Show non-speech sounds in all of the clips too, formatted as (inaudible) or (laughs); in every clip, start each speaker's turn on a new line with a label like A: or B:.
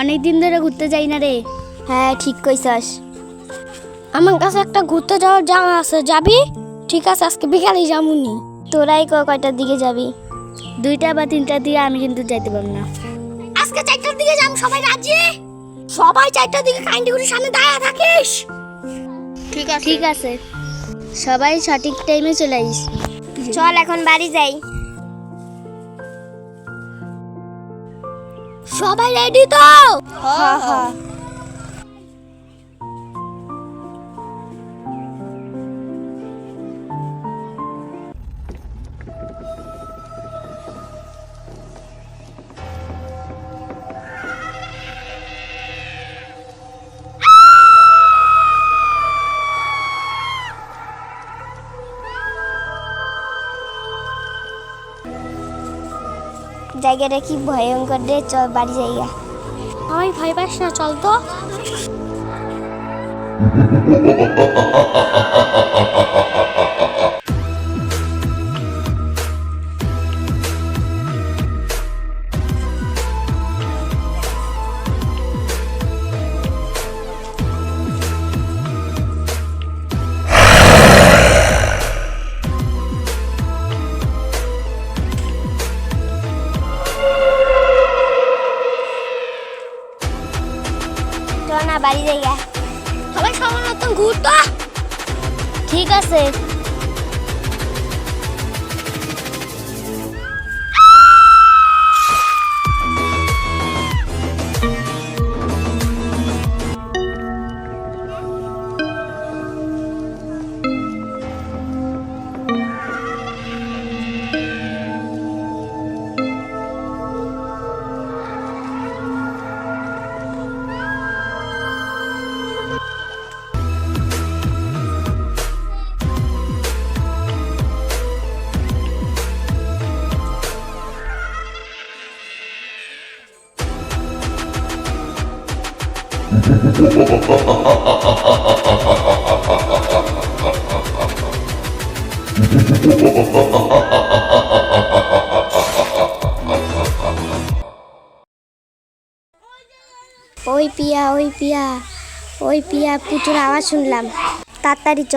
A: অনেক দিন ধরে ঘুরতে যাই না রে।
B: হ্যাঁ ঠিক কইছাস।
C: আমার কাছে একটা ঘুরতে যাওয়ার জায়গা আছে যাবি? ঠিক আছে আজকে বিকালে যামুনি।
B: তোরাই ক কয়টার দিকে যাবি?
A: দুইটা বা তিনটার দিকে আমি কিন্তু যাইতে পারব না।
C: আজকে চারটার দিকে যাম সবাই রাজি? সবাই চারটার দিকে কাইন্ডিগুড়ির সামনে দাঁড়া থাকিস।
A: ঠিক আছে। ঠিক আছে সবাই সঠিক টাইমে চলে আইস।
B: চল এখন বাড়ি যাই।
C: সবাই রেডি তো?
B: হ্যাঁ হ জায়গাটা কি ভয়ঙ্কর রে? চল বাড়ি যাইয়া
C: আমি ভয় পাস না চল তো। (laughs)
B: বাড়ি যাই
C: সবাই সবার মতন ঘুরতো।
B: ঠিক আছে। ওই পিয়া ওই পিয়া ওই পিয়া পুতুর আওয়াজ শুনলাম। তাড়াতাড়ি চ।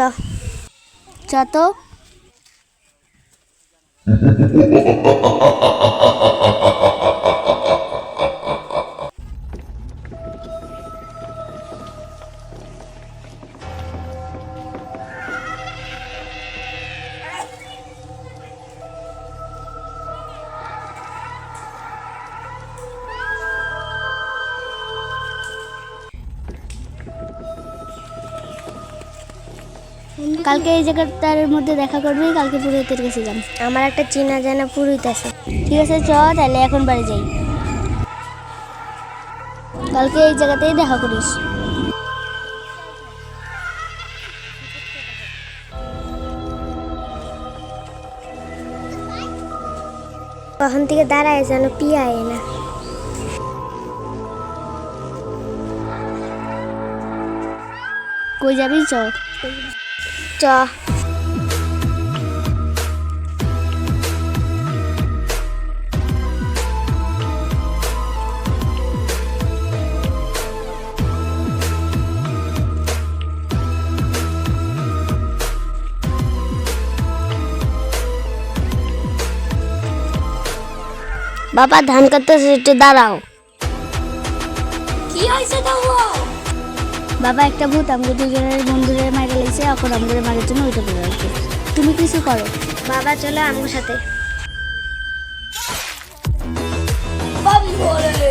A: চ তো। কালকে এই জায়গাটার মধ্যে দেখা করবি কালকে পুরোহিতের কাছে যান
B: আমার একটা চেনা জানা পুরোহিত আছে।
A: ঠিক আছে চ তাহলে এখন বাড়ি যাই। কালকে এই জায়গাতেই দেখা করিস।
B: কখন থেকে দাঁড়ায় যেন পিয়া আয় না।
A: কই যাবি চ।
B: চ
C: বাবা ধান কাটতেছে একটু দাঁড়াও। কি হয়েছে তো
A: বাবা একটা ভূত আমাকে দুজনের বন্ধুদের মাইরে লেগেছে অপর আমাদের মারার জন্য ওইটা করে রাখছে। তুমি কিছু করো।
B: বাবা চলো আমার সাথে। বাবা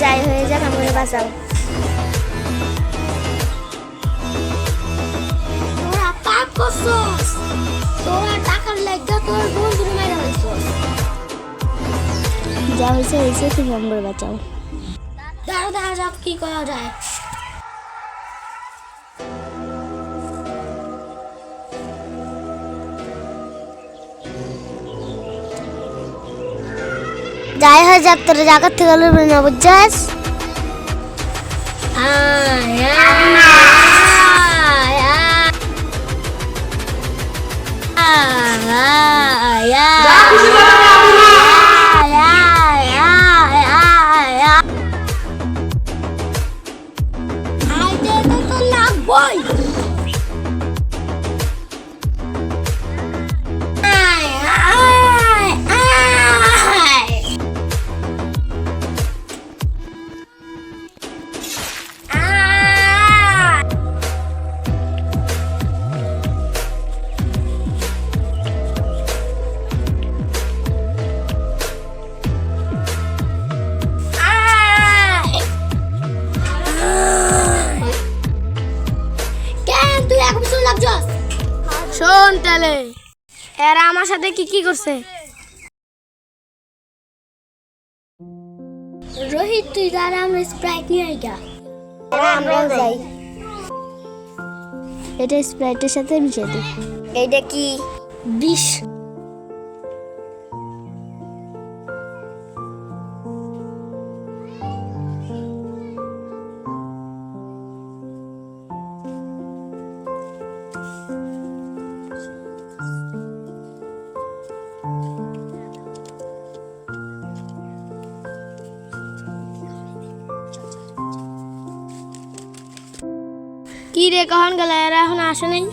B: যাই, হয়ে যাক আমাকে বাঁচাও।
C: তোরা পাপ করছস। তোরা টাকার লাগা
A: যা হয়েছে হয়েছে, তুমি আমার বাঁচাও।
C: দাঁড়া দাঁড়া কি করা যায়?
B: যাই হয় যাক তোর জায়গার থেকে লড়বে না বুঝছাস
C: কেন তাহলে। এরা আমার সাথে কি কি করছে? রোহিত তুই দাঁড়া আমরা স্প্রাইট নিয়ে আই গা।
B: আমরাও যাই।
A: এটা স্প্রাইটের সাথে মিশে দে।
B: এইটা কি?
C: বিষ। কি রে কখন গেল? এরা এখন আসে নাই?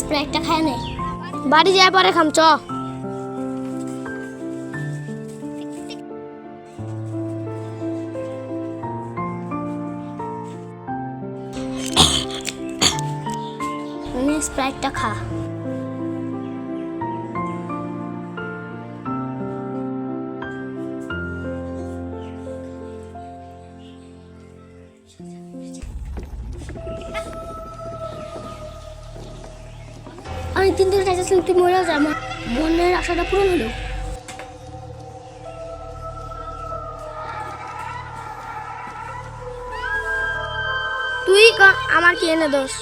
C: স্প্রাইটটা খায় নে। বাড়ি যায় পরে খাম, চ। স্প্রাইটটা খা। আমি তিন দিন চাইছিলাম তুই মরে যা আমার মনের আশাটা পূরণ হলো। তুই ক, আমার কি এনে দোষ?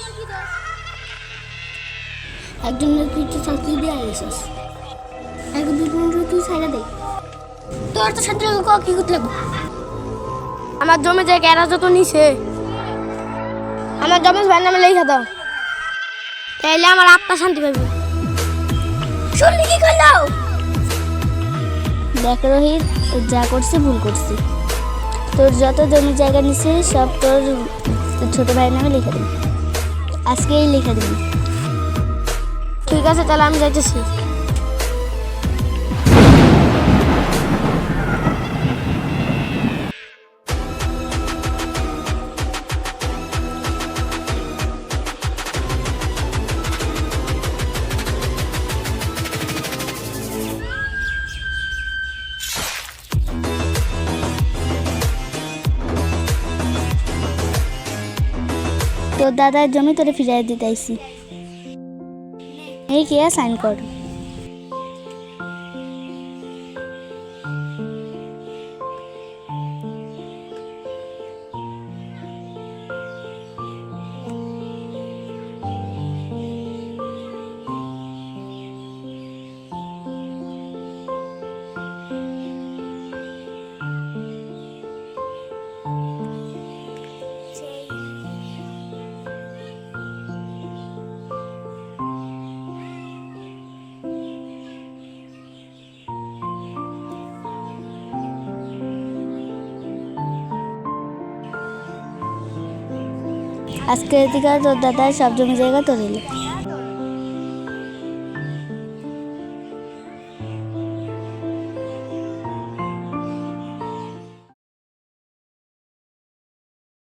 C: একজন তুই তো চাকরি দিয়ে একজন দুই পনেরো তুই ছাইড়া দে। তোর তো সাথে ক, কি করতে আমার জমি জায়গা এরা যত নিছে। আমার জমি ভাই নামে লেখা দাও তাইলে আমার আত্মা শান্তি পাবে শুনলি কি করল
A: দেখ রোহিত যা করছে ভুল করছি। তোর যত জমি জায়গা নিছে, সব তোর ছোট ভাইয়ের নামে লিখে দিবি। আজকেই লিখে দিবি।
C: ঠিক আছে, তাহলে আমি যাইতেছি।
A: তোর দাদার জমি তোরে ফিরাই দিতে আইসি এই কে সাইন কর আজকের থেকে তোর দাদা সব জমি জায়গা তোর